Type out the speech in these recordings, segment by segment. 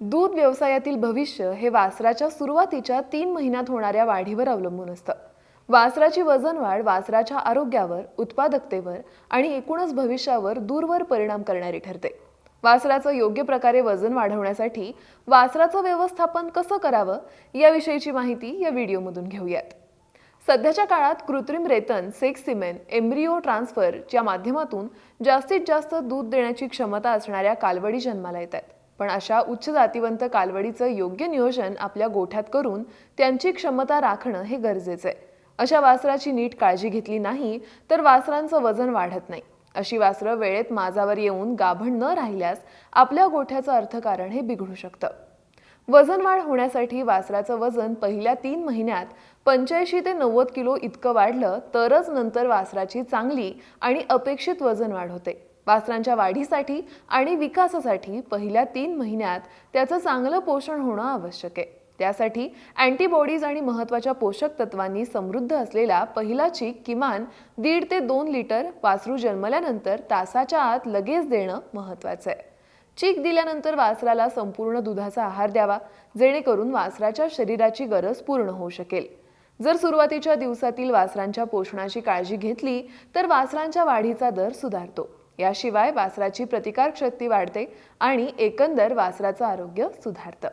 दूध व्यवसायातील भविष्य हे वासराच्या सुरुवातीच्या तीन महिन्यात होणाऱ्या वाढीवर अवलंबून असतं. वासराची वजन वाढ वासराच्या आरोग्यावर उत्पादकतेवर आणि एकूणच भविष्यावर दूरवर परिणाम करणारी ठरते. वासराचं योग्य प्रकारे वजन वाढवण्यासाठी वासराचं व्यवस्थापन कसं करावं याविषयीची माहिती या व्हिडिओमधून घेऊयात. सध्याच्या काळात कृत्रिम रेतन सेक्स सिमेन एम्ब्रिओ ट्रान्सफरच्या माध्यमातून जास्तीत जास्त दूध देण्याची क्षमता असणाऱ्या कालवडी जन्माला येत आहेत. पण अशा उच्च जातीवंत कालवडीचं योग्य नियोजन आपल्या गोठ्यात करून त्यांची क्षमता राखणं हे गरजेचं आहे. अशा वासराची नीट काळजी घेतली नाही तर वासरांचं वजन वाढत नाही. अशी वासरं वेळेत माझावर येऊन गाभण न राहिल्यास आपल्या गोठ्याचं अर्थकारण हे बिघडू शकतं. वजन वाढ होण्यासाठी वासराचं वजन पहिल्या तीन महिन्यात पंच्याऐंशी ते नव्वद किलो इतकं वाढलं तरच नंतर वासराची चांगली आणि अपेक्षित वजन वाढ होते. वासरांच्या वाढीसाठी आणि विकासासाठी पहिल्या तीन महिन्यात त्याचं चांगलं पोषण होणं आवश्यक आहे. त्यासाठी अँटीबॉडीज आणि महत्त्वाच्या पोषक तत्वांनी समृद्ध असलेला पहिला चीक किमान दीड ते दोन लिटर वासरू जन्मल्यानंतर तासाच्या आत लगेच देणं महत्त्वाचं आहे. चीक दिल्यानंतर वासराला संपूर्ण दुधाचा आहार द्यावा जेणेकरून वासराच्या शरीराची गरज पूर्ण होऊ शकेल. जर सुरुवातीच्या दिवसातील वासरांच्या पोषणाची काळजी घेतली तर वासरांच्या वाढीचा दर सुधारतो. याशिवाय वासराची प्रतिकार शक्ती वाढते आणि एकंदर वासराचं आरोग्य सुधारतं.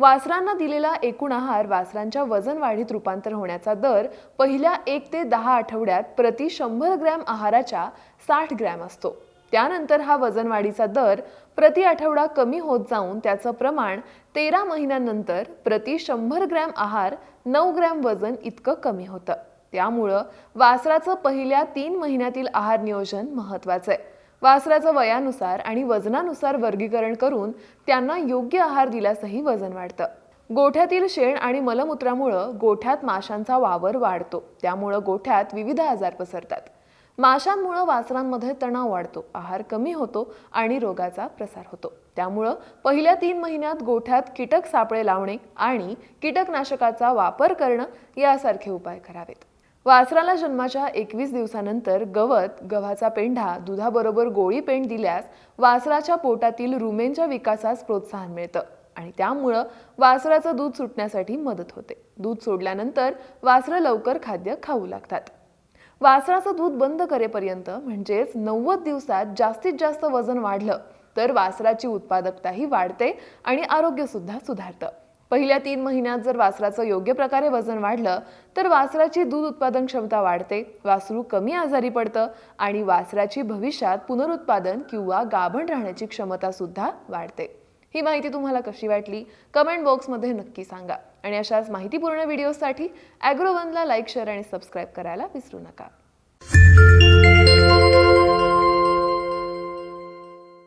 वासरांना दिलेला एकूण आहार वासरांच्या वजन वाढीत रूपांतर होण्याचा दर पहिल्या एक ते दहा आठवड्यात प्रति शंभर ग्रॅम आहाराच्या साठ ग्रॅम असतो. त्यानंतर हा वजन वाढीचा दर प्रति आठवडा कमी होत जाऊन त्याचं प्रमाण तेरा महिन्यानंतर प्रति शंभर ग्रॅम आहार नऊ ग्रॅम वजन इतकं कमी होतं. त्यामुळं वासराचं पहिल्या तीन महिन्यातील आहार नियोजन महत्त्वाचं आहे. वासराचं वयानुसार आणि वजनानुसार वर्गीकरण करून त्यांना योग्य आहार दिल्यासही वजन वाढतं. गोठ्यातील शेण आणि मलमूत्रामुळं गोठ्यात माशांचा वावर वाढतो. त्यामुळं गोठ्यात विविध आजार पसरतात. माशांमुळं वासरांमध्ये तणाव वाढतो आहार कमी होतो आणि रोगाचा प्रसार होतो. त्यामुळं पहिल्या तीन महिन्यात गोठ्यात कीटक सापळे लावणे आणि कीटकनाशकाचा वापर करणं यासारखे उपाय करावेत. वासराला जन्माच्या एकवीस दिवसानंतर गवत गव्हाचा पेंढा दुधाबरोबर गोळी पेंड दिल्यास वासराच्या पोटातील रुमेनच्या विकासास प्रोत्साहन मिळतं आणि त्यामुळं वासराचं दूध सुटण्यासाठी मदत होते. दूध सोडल्यानंतर वासरं लवकर खाद्य खाऊ लागतात. वासराचं दूध बंद करेपर्यंत म्हणजेच नव्वद दिवसात जास्तीत जास्त वजन वाढलं तर वासराची उत्पादकताही वाढते आणि आरोग्यसुद्धा सुधारतं. पहिल्या तीन महिन्यात जर वासराचं योग्य प्रकारे वजन वाढलं तर वासराची दूध उत्पादन क्षमता वाढते वासरू कमी आजारी पडतं आणि वासराची भविष्यात पुनरुत्पादन किंवा गाभण राहण्याची क्षमता सुद्धा वाढते. ही माहिती तुम्हाला कशी वाटली? कमेंट बॉक्समध्ये नक्की सांगा. आणि अशाच माहितीपूर्ण व्हिडिओसाठी ॲग्रोवनला लाईक शेअर आणि सबस्क्राईब करायला विसरू नका.